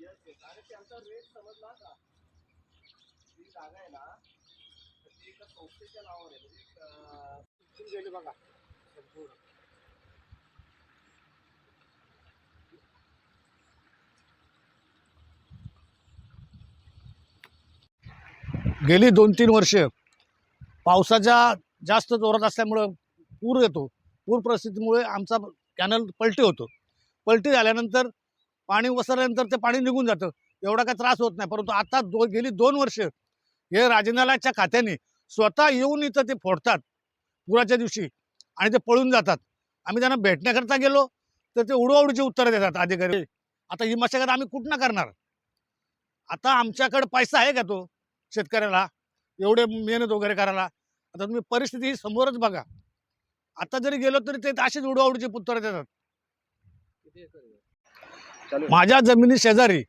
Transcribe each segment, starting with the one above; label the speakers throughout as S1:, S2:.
S1: Yes yes आणि त्यांचा rate समजला का ती जागा आहे ना तर ती एका संस्थेच्या नावावर आहे म्हणजे एक, अं, इथून गेली बघा संपूर्ण
S2: गेली दोन तीन वर्ष. पावसाच्या जास्त जोरात असल्यामुळं पूर येतो. पूर परिस्थितीमुळे आमचा कॅनल पलटी होतो. पलटी झाल्यानंतर पाणी वसरल्यानंतर ते पाणी निघून जातं. एवढा काही त्रास होत नाही. परंतु आता दो गेली दोन वर्ष हे राजनालाच्या खात्याने स्वतः येऊन इथं ते फोडतात पुराच्या दिवशी आणि ते पळून जातात. आम्ही त्यांना भेटण्याकरता गेलो तर ते उडवाउडीची उत्तरं देतात अधिकारी. आता ही मशागत आम्ही कुठनं करणार? आता आमच्याकडे पैसा आहे का तो शेतकऱ्याला? एवढे मेहनत वगैरे करायला? आता तुम्ही परिस्थिती ही समोरच बघा. आता जरी गेलो तरी ते अशीच उडवाउडीची उत्तरं देतात
S1: किती एकर आहे? चालू आहे.
S2: माझ्या जमिनी शेजारी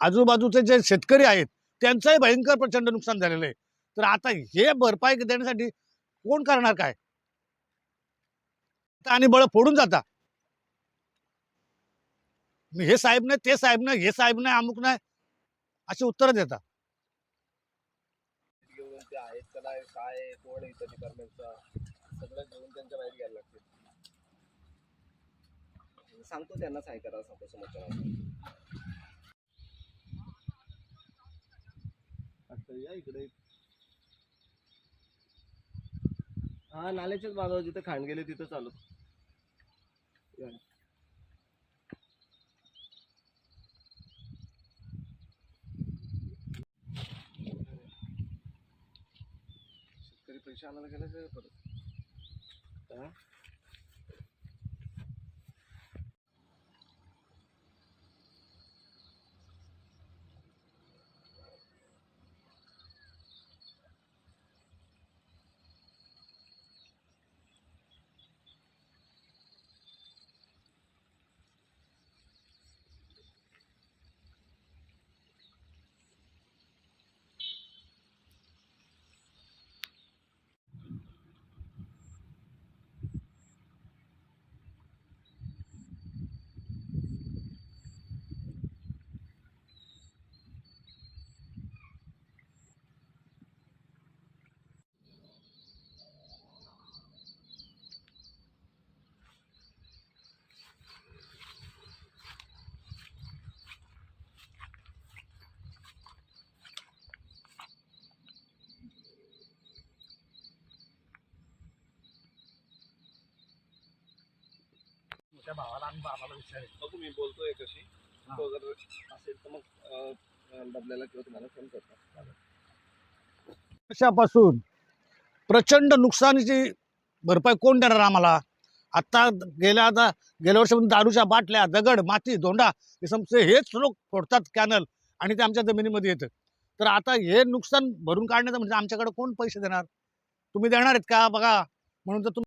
S2: आजूबाजूचे जे शेतकरी आहेत त्यांचंही भयंकर प्रचंड नुकसान झालेलं आहे. तर आता हे भरपाई देण्यासाठी कोण करणार काय? आणि बळ फोडून जाता. मी हे साहेब नाही ते साहेब नाही हे साहेब नाही अमुक नाही अशी उत्तरं देतात
S1: घेऊन ते आहेत का नाही काय सगळं घेऊन त्यांच्या बाहेर घ्यायला लागते सांगतो त्यांना काय करायला सांगतो समोरच्या या इकडे. हा नाल्याच्याच बाजूला जिथे खाण गेले तिथं चालू. या. शेतकरी पैसे आणायला गेला का परत?
S2: त्या भावाला आणि बाबाला विचारेल.
S1: बघू मी बोलतोय कशी? तो जर असेल तर मग अं, बदलायला किंवा तुम्हाला फोन करतो.
S2: वर्षापासून प्रचंड नुकसानीची भरपाई कोण देणार आम्हाला? आता गेल्या आता गेल्या वर्षापासून दारूच्या बाटल्या दगड माती धोंडा हे समजे हेच लोक फोडतात कॅनल आणि ते आमच्या जमिनीमध्ये येतं. तर आता हे नुकसान भरून काढण्याचं म्हणजे आमच्याकडे कोण पैसे देणार? तुम्ही देणार आहेत का? बघा. म्हणून तर तुम्ही